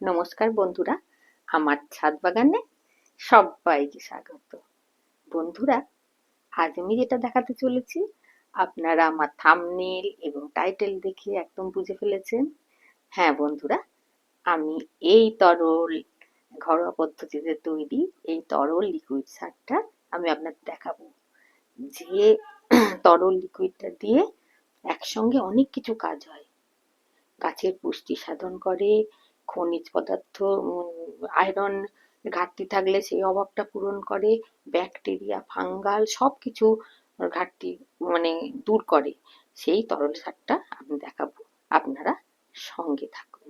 নমস্কার বন্ধুরা, আমার ছাদ বাগানে সবাইকে স্বাগত। বন্ধুরা, আজ আমি যেটা দেখাতে চলেছি, আপনারা আমার থামনেল এবং টাইটেল দেখে একদম বুঝে ফেলেছেন। হ্যাঁ বন্ধুরা, আমি এই তরল ঘরোয়া পদ্ধতিতে তৈরি এই তরল লিকুইড সারটা আমি আপনাদের দেখাবো। যে তরল লিকুইডটা দিয়ে একসঙ্গে অনেক কিছু কাজ হয়। গাছের পুষ্টি সাধন করে খনিজ পদার্থ আয়রন ঘাটতি থাকলে সেই অভাবটা পূরণ করে, ব্যাকটেরিয়া, ফাঙ্গাল সব কিছু ঘাটতি মানে দূর করে। সেই তরল সারটা আমি দেখাবো। আপনারা সঙ্গে থাকুন।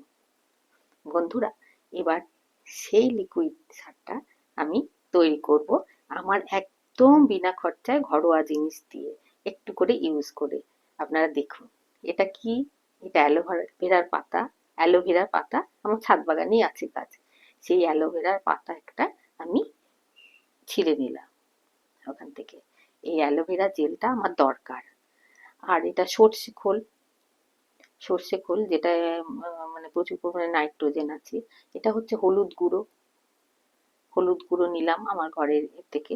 বন্ধুরা, এবার সেই লিকুইড সারটা আমি তৈরি করব আমার একদম বিনা খরচায় ঘরোয়া জিনিস দিয়ে। একটু করে ইউজ করে। আপনারা দেখুন, এটা কি? এটা অ্যালোভেরার পাতা। অ্যালোভেরার পাতা আমার ছাদ বাগানেই আছে গাছ সেই অ্যালোভেরার পাতা একটা আমি ছিঁড়ে নিলাম ওখান থেকে। এই অ্যালোভেরা জেলটা আমার দরকার। আর এটা সর্ষে খোল। সর্ষে খোল যেটা মানে প্রচুর পরিমাণে নাইট্রোজেন আছে। এটা হচ্ছে হলুদ গুঁড়ো। হলুদ গুঁড়ো নিলাম আমার ঘরের থেকে।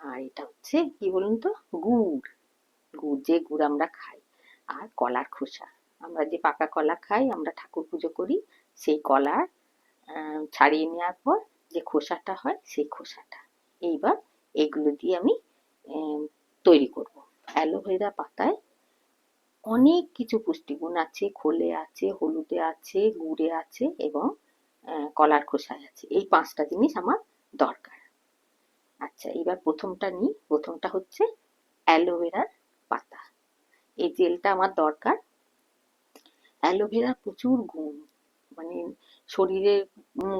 আর এটা হচ্ছে কি বলুন তো? গুড়। গুড়, যে গুড় আমরা খাই। আর কলার খোসা। আমরা যে পাকা কলা খাই, আমরা ঠাকুর পুজো করি, সেই কলার ছাড়িয়ে নেওয়ার পর যে খোসাটা হয়, সেই খোসাটা। এইবার এগুলো দিয়ে আমি তৈরি করব। অ্যালোভেরা পাতায় অনেক কিছু পুষ্টিগুণ আছে, খোলে আছে, হলুদে আছে, গুড়ে আছে এবং কলার খোসায় আছে। এই পাঁচটা জিনিস আমার দরকার। আচ্ছা এবার প্রথমটা নিই। প্রথমটা হচ্ছে অ্যালোভেরার পাতা। এই জেলটা আমার দরকার। অ্যালোভেরা প্রচুর গুণ। মানে শরীরের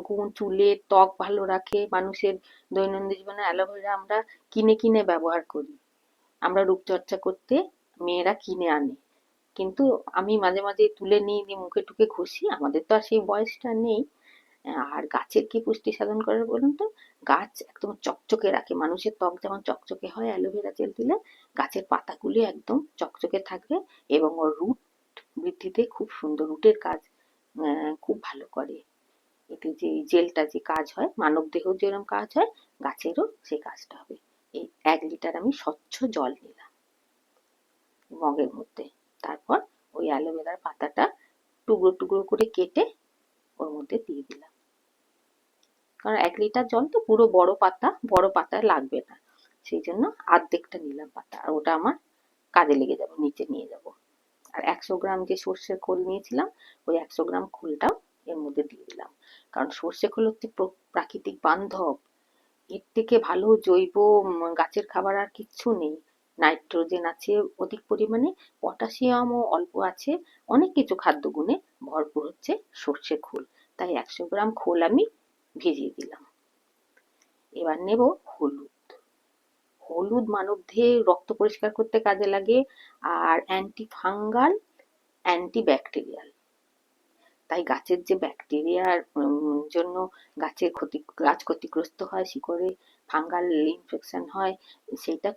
গুণ, চুলে ত্বক ভালো রাখে, মানুষের দৈনন্দিন জীবনে অ্যালোভেরা আমরা কিনে কিনে ব্যবহার করি। আমরা রূপচর্চা করতে মেয়েরা কিনে আনে। কিন্তু আমি মাঝে মাঝে তুলে নিই দিয়ে মুখে টুকে ঘষি, আমাদের তো আর সেই বয়সটা নেই। আর গাছের কি পুষ্টি সাধন করে বলুন তো? গাছ একদম চকচকে রাখে। মানুষের ত্বক যেমন চকচকে হয় অ্যালোভেরা জেল দিলে, গাছের পাতাগুলি একদম চকচকে থাকবে এবং ওর রুট বৃদ্ধিতে খুব সুন্দর রুটের কাজ খুব ভালো করে। এতে যে জেলটা যে কাজ হয় মানব দেহ যেরকম কাজ হয়, গাছেরও সেই কাজটা হবে। এই এক লিটার আমি স্বচ্ছ জল নিলাম মগের মধ্যে। তারপর ওই অ্যালোভেরার পাতাটা টুকরো টুকরো করে কেটে ওর মধ্যে দিয়ে দিলাম। কারণ এক লিটার জল তো পুরো বড় পাতা বড় পাতা লাগবে না। সেই জন্য আর্ধেকটা নিলাম পাতা, আর ওটা আমার কাজে লেগে যাবে, নিচে নিয়ে যাব। আর একশো গ্রাম যে সর্ষের খোল নিয়েছিলাম, ওই একশো গ্রাম খোলটাও এর মধ্যে দিয়ে দিলাম। কারণ সর্ষে খোল হচ্ছে প্রাকৃতিক বান্ধব। এর থেকে ভালো জৈব গাছের খাবার আর কিচ্ছু নেই। নাইট্রোজেন আছে অধিক পরিমাণে, পটাশিয়ামও অল্প আছে। অনেক কিছু খাদ্য গুণে ভরপুর হচ্ছে সর্ষে খোল। তাই একশো গ্রাম খোল আমি ভিজিয়ে দিলাম। এবার নেব হলুদ। হলুদ মানব দেহে রক্ত পরিষ্কার করতে কাজে লাগে আর অ্যান্টি ফাঙ্গাল অ্যান্টি ব্যাকটেরিয়াল তাই গাছের যে ব্যাকটেরিয়ার জন্য গাছের ক্ষতি, গাছ ক্ষতিগ্রস্ত হয়, শিকড়ে ফাঙ্গাল ইনফেকশন হয় সেটা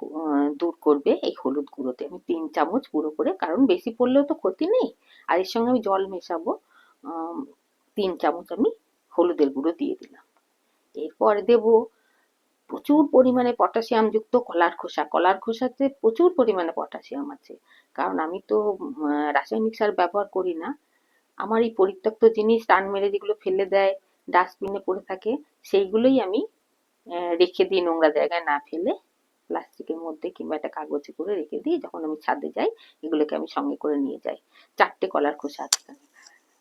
দূর করবে এই হলুদ গুঁড়োতে। আমি তিন চামচ গুঁড়ো করে, কারণ বেশি পড়লেও তো ক্ষতি নেই। আর এর সঙ্গে আমি জল মেশাবো। তিন চামচ আমি হলুদের গুঁড়ো দিয়ে দিলাম। এরপর দেব প্রচুর পরিমাণে পটাশিয়াম যুক্ত কলার খোসা। কলার খোসাতে প্রচুর পরিমাণে পটাশিয়াম আছে। কারণ আমি তো রাসায়নিক সার ব্যবহার করি না। আমার এই পরিত্যক্ত জিনিস, টান মেরে যেগুলো ফেলে দেয় ডাস্টবিনে পড়ে থাকে, সেইগুলোই আমি রেখে দিই নোংরা জায়গায় না ফেলে। প্লাস্টিকের মধ্যে কিংবা একটা কাগজে করে রেখে দিই। যখন আমি ছাদে যাই, এগুলোকে আমি সঙ্গে করে নিয়ে যাই। চারটে কলার খোসা আছে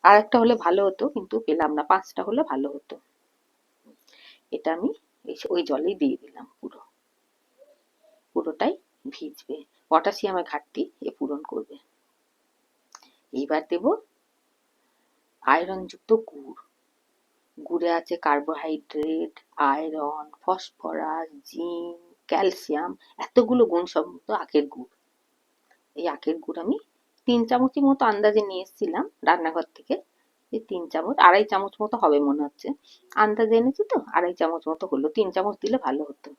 আর একটা হলে ভালো হতো, কিন্তু পেলাম না। পাঁচটা হলে ভালো হতো। এটা আমি ওই জলেই দিয়ে দিলাম পুরো। পুরোটাই ভিজবে। পটাশিয়ামের ঘাটতি এ পূরণ করবে। এইবার দেব আয়রনযুক্ত গুড়। গুড়ে আছে carbohydrate, iron, phosphorus, zinc, calcium, এতগুলো গুণ গুণসম্মত আখের গুড়। এই আখের গুড় আমি তিন চামচের মতো আন্দাজে নিয়ে এসেছিলাম রান্নাঘর থেকে। তিন চামচ, আড়াই চামচ মতো হবে মনে হচ্ছে। আন্দাজে এনেছি তো? আড়াই চামচ মতো হলো। তিন চামচ দিলে ভালো হতো।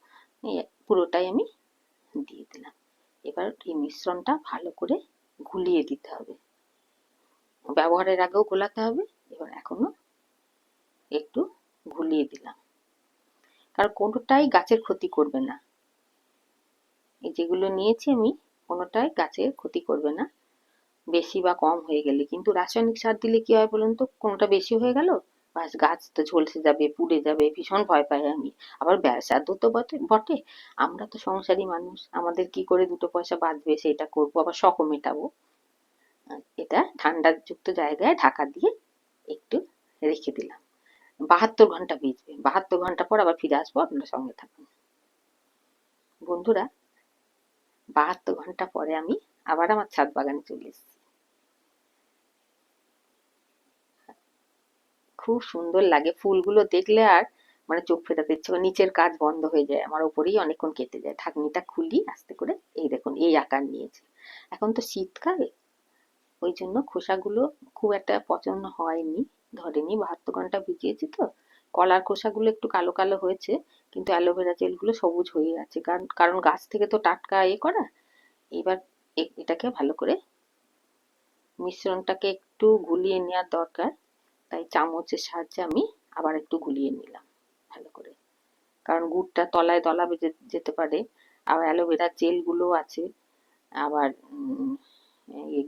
পুরোটাই আমি দিয়ে দিলাম। এবার এই মিশ্রণটা ভালো করে গুলিয়ে দিতে হবে। ব্যবহারের আগেও গোলাতে হবে, এবার এখনও ছড়িয়ে দিলাম। কারণ কোনোটাই গাছের ক্ষতি করবে না। এই যেগুলো নিয়েছি আমি, কোনোটাই গাছের ক্ষতি করবে না। বেশি বা কম হয়ে গেলে। কিন্তু রাসায়নিক সার দিলে কি হয় বলুন তো? কোনোটা বেশি হয়ে গেল? বাস গাছ তো ঝলসে যাবে, পুড়ে যাবে, ভীষণ ভয় পাই আমি। আবার ব্যবসাধ্য তো বটে আমরা তো সংসারী মানুষ, আমাদের কি করে দুটো পয়সা বাঁচবে সেটা করব? আবার শখও মেটাবো। এটা ঠান্ডাযুক্ত জায়গায় ঢাকা দিয়ে একটু রেখে দিলাম। বাহাত্তর ঘণ্টা ভিজবে। বাহাত্তর ঘণ্টা পর আবার ফিরে আসব আপনার সঙ্গে থাকুন। বন্ধুরা, বাহাত্তর ঘণ্টা পরে আমি আবার আমার ছাদ বাগানে চলে এসেছি। খুব সুন্দর লাগে। ফুলগুলো দেখলে আর মানে চোখ ফেটাতে ইচ্ছে করে। নিচের কাজ বন্ধ হয়ে যায়। আমার ওপরেই অনেকক্ষণ কেটে যায়। ঢাকনিটা খুলি আস্তে করে। এই দেখুন, এই আকার নিয়েছে। এখন তো শীতকাল। ওই জন্য খোসাগুলো খুব একটা পছন্দ হয়নি। ধরেনি। বাহাত্তর ঘণ্টা ভিজিয়েছি তো। কলার খোসাগুলো একটু কালো কালো হয়েছে। কিন্তু অ্যালোভেরা জেলগুলো সবুজ হয়ে আছে। কারণ কারণ গাছ থেকে তো টাটকা এ করা। এবার এটাকে ভালো করে মিশ্রণটাকে একটু গুলিয়ে নেওয়ার দরকার। তাই চামচের সাহায্যে আমি আবার একটু গুলিয়ে নিলাম, ভালো করে। কারণ গুড়টা তলায় তলা বেজে যেতে পারে। আবার অ্যালোভেরার জেলগুলো আছে, আবার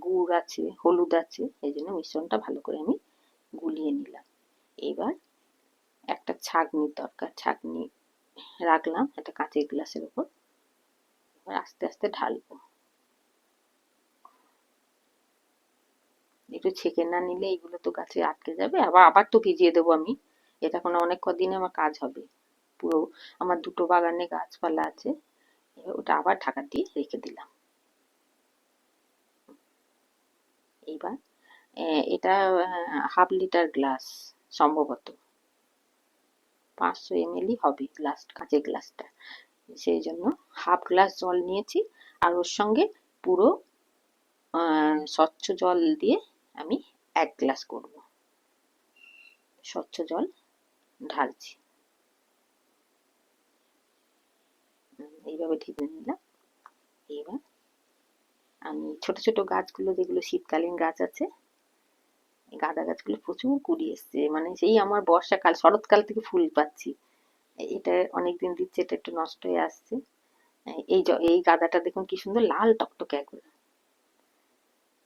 গুড় আছে, হলুদ আছে, এই জন্য মিশ্রণটা ভালো করে আমি গুলিয়ে নিলাম। এবার একটা ছাঁকনির দরকার, ছাঁকনি রাখলাম একটা কাঁচের গ্লাসের উপর এবার আস্তে আস্তে ঢালবো। একটু ছেঁকে না নিলে এগুলো তো গাছে আটকে যাবে। আবার আবার তো ভিজিয়ে দেবো আমি। এটা কোনো অনেক কদিনে আমার কাজ হবে। পুরো আমার দুটো বাগানে গাছপালা আছে। ওটা আবার ঢাকা দিয়ে রেখে দিলাম। এইবার এটা হাফ লিটার গ্লাস সম্ভবত। পাঁচশো এমএলই হবে গ্লাস কাঁচের গ্লাসটা। সেই জন্য হাফ গ্লাস জল নিয়েছি। আর ওর সঙ্গে পুরো স্বচ্ছ জল দিয়ে আমি এক গ্লাস করব। স্বচ্ছ জল ঢালছি। এইভাবে ঢেলে নিলাম। এবার আমি ছোট ছোট গাছগুলো, যেগুলো শীতকালীন গাছ আছে গাঁদা গাছগুলো প্রচুর কুড়ি এসছে। মানে সেই আমার বর্ষাকাল, শরৎকাল থেকে ফুল পাচ্ছি। এটা অনেকদিন দিচ্ছে, এটা একটু নষ্ট হয়ে আসছে। এই এই গাঁদাটা দেখুন কি সুন্দর, লাল টকটকে একবারে।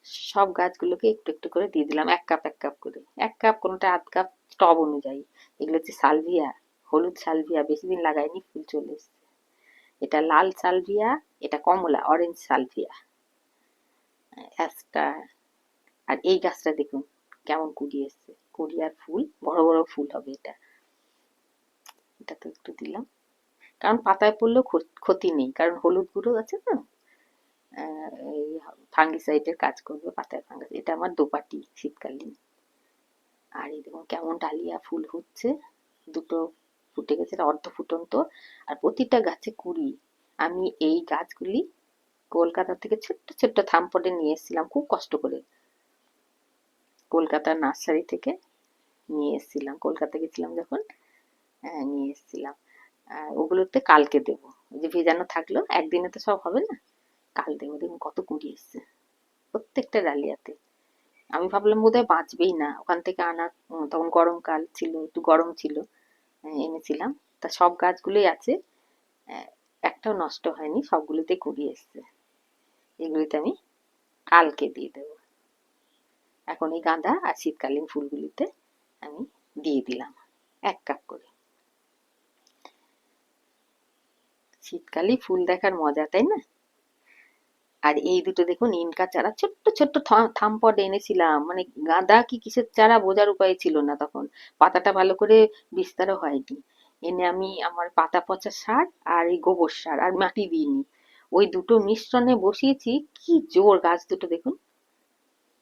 সব গাছগুলোকে একটু একটু করে দিয়ে দিলাম, এক কাপ এক কাপ করে। এক কাপ কোনোটা আধ কাপ টব অনুযায়ী। এগুলো হচ্ছে সালভিয়া, হলুদ সালভিয়া, বেশি দিন লাগাইনি ফুল চলে এসছে। এটা লাল সালভিয়া, এটা কমলা অরেঞ্জ সালভিয়া। অ্যাস্টার আর এই গাছটা দেখুন, কেমন কুড়ি এসছে। কুড়ি আর ফুল, বড় বড় ফুল হবে এটা। এটা তো একটু দিলাম। কারণ পাতায় পড়লেও ক্ষতি নেই। কারণ হলুদ গুঁড়ো আছে তো? এই ফাঙ্গিসাইডের কাজ করবে পাতায় ফাঙ্গাস এটা আমার দোপাটি শীতকালীন। আর এই দেখুন কেমন ডালিয়া ফুল হচ্ছে দুটো ফুটে গেছে অর্ধ ফুটন্ত আর প্রতিটা গাছে কুড়ি। আমি এই গাছগুলি কলকাতা থেকে ছোট্ট ছোট্ট থামপটে নিয়ে এসেছিলাম খুব কষ্ট করে। কলকাতার নার্সারি থেকে নিয়ে এসেছিলাম কলকাতা গেছিলাম যখন হ্যাঁ, নিয়ে এসেছিলাম। ওগুলোতে কালকে দেবো যে ভেজানো থাকল একদিনে তো সব হবে না? কাল দেবো দেখুন কত কুড়ি এসছে প্রত্যেকটা ডালিয়াতে। আমি ভাবলাম বোধহয় বাঁচবেই না। ওখান থেকে আনা তখন গরমকাল ছিল, একটু গরম ছিল এনেছিলাম। তা সব গাছগুলোই আছে। একটাও নষ্ট হয়নি সবগুলোতে কুড়ি এসছে এগুলিতে আমি কালকে দিয়ে দেব। এখন এই গাঁদা আর শীতকালীন ফুলগুলিতে আমি দিয়ে দিলাম, এক কাপ করে। শীতকালে ফুল দেখার মজা, তাই না? আর এই দুটো দেখুন ইনকা চারা ছোট্ট ছোট্ট থামপট এনেছিলাম। মানে গাঁদা কি কিসের চারা বোঝার উপায় ছিল না তখন। পাতাটা ভালো করে বিস্তারও হয়নি। এনে আমি আমার পাতা পচা সার আর এই গোবর সার আর মাটি দিইনি ওই দুটো মিশ্রণে বসিয়েছি। কি জোর গাছ দুটো দেখুন।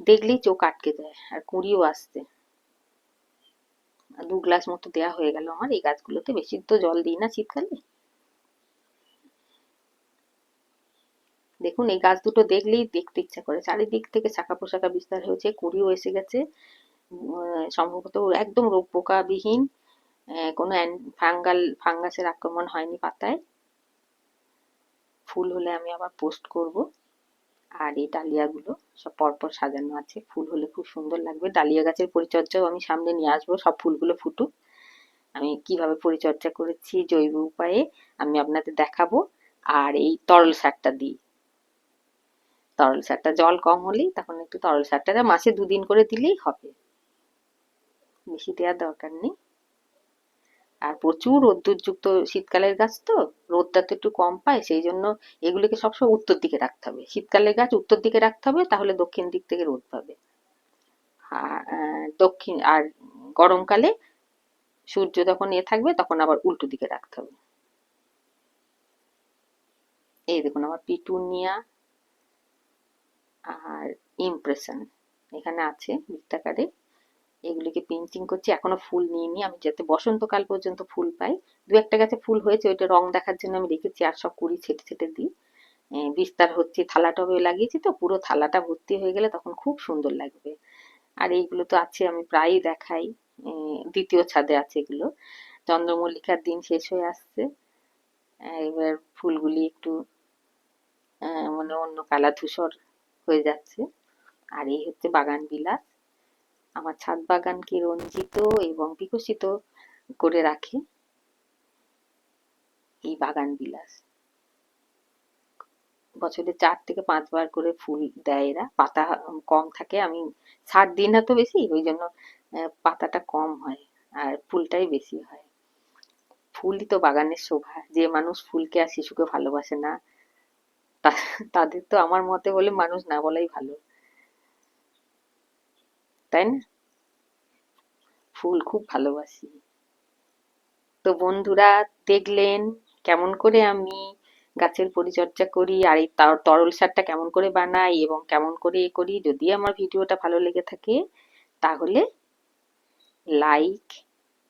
দেখলেই চোখ আটকে যায় আর কুঁড়িও আসছে। দু গ্লাস মতো দেয়া হয়ে গেল আমার। এই গাছগুলোতে বেশি তো জল দিই না শীতকালে। দেখুন, এই গাছ দুটো দেখলেই দেখতে ইচ্ছা করে। চারিদিক থেকে শাখা পোশাখা বিস্তার হয়েছে, কুড়িও এসে গেছে। সম্ভবত একদম রোগ পোকাবিহীন কোনো ফাঙ্গাল, ফাঙ্গাসের আক্রমণ হয়নি পাতায়। ফুল হলে আমি আবার পোস্ট করব। আর এই ডালিয়াগুলো সব পরপর সাজানো আছে। ফুল হলে খুব সুন্দর লাগবে। ডালিয়া গাছের পরিচর্যাও আমি সামনে নিয়ে আসব। সব ফুলগুলো ফুটুক। আমি কীভাবে পরিচর্যা করেছি জৈব উপায়ে আমি আপনাদের দেখাবো। আর এই তরল সারটা দিই। তরল সারটা, জল কম হলেই তখন একটু তরল সারটা মাসে দুদিন করে দিলেই হবে। বেশি দেওয়ার দরকার নেই। আর প্রচুর রোদ্দুরযুক্ত শীতকালের গাছ তো, রোদটা তো একটু কম পায় সেই জন্য এগুলিকে সবসময় উত্তর দিকে রাখতে হবে। শীতকালের গাছ উত্তর দিকে রাখতে হবে, তাহলে দক্ষিণ দিক থেকে রোদ পাবে। দক্ষিণ, আর গরমকালে সূর্য যখন এ থাকবে, তখন আবার উল্টো দিকে রাখতে হবে। এই দেখুন, আমার পিটুনিয়া আর ইমপ্রেশন এখানে আছে বৃত্তাকারে। এগুলিকে পেন্টিং করছি, এখনও ফুল নিইনি। আমি যাতে বসন্তকাল পর্যন্ত ফুল পাই। দু একটা গাছে ফুল হয়েছে, ওইটা রং দেখার জন্য আমি রেখেছি, আর সব কুড়ি ছেটে ছেটে দিই। বিস্তার হচ্ছে থালা টবে লাগিয়েছি তো, পুরো থালাটা ভর্তি হয়ে গেলে তখন খুব সুন্দর লাগবে। আর এইগুলো তো আছে, আমি প্রায়ই দেখাই। দ্বিতীয় ছাদে আছে এগুলো। চন্দ্রমল্লিকার দিন শেষ হয়ে আসছে। এবার ফুলগুলি একটু মানে অন্য কালা ধূসর হয়ে যাচ্ছে। আর এই হচ্ছে বাগান বিলাস। আমার ছাদ বাগানকে রঞ্জিত এবং বিকশিত করে রাখে এই বাগান বিলাস। বছরে চার থেকে পাঁচবার করে ফুল দেয় এরা। পাতা কম থাকে, আমি সার দিই না তো বেশি, ওই জন্য পাতাটা কম হয় আর ফুলটাই বেশি হয়। ফুলই তো বাগানের শোভা। যে মানুষ ফুলকে আর শিশুকে ভালোবাসে না তাদের তো আমার মতে বলে মানুষ না বলাই ভালো। তাই না? ফুল খুব ভালোবাসি। তো বন্ধুরা, দেখলেন কেমন করে আমি গাছের পরিচর্যা করি আর এই তরল সারটা কেমন করে বানাই এবং কেমন করে এ করি, যদি আমার ভিডিওটা ভালো লেগে থাকে, তাহলে লাইক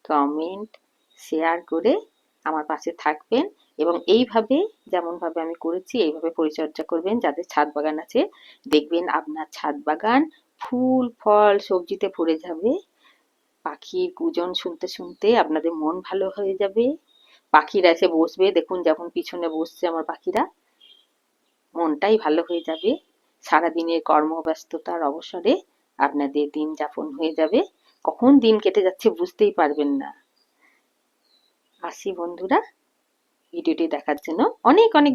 কমেন্ট শেয়ার করে আমার পাশে থাকবেন। এবং এইভাবে যেমনভাবে আমি করেছি, এইভাবে পরিচর্যা করবেন। যাদের ছাদ বাগান আছে, দেখবেন আপনার ছাদ বাগান ফুল, ফল, সবজিতে ভরে যাবে। পাখির গুজন শুনতে শুনতে আপনাদের মন ভালো হয়ে যাবে। পাখিরা এসে বসবে, দেখুন যেমন পিছনে বসছে আমার পাখিরা। মনটাই ভালো হয়ে যাবে। সারাদিনের কর্মব্যস্ততার অবসরে আপনাদের দিন যাপন হয়ে যাবে। কখন দিন কেটে যাচ্ছে বুঝতেই পারবেন না। আসি বন্ধুরা। ভিডিওটি দেখার জন্য অনেক অনেক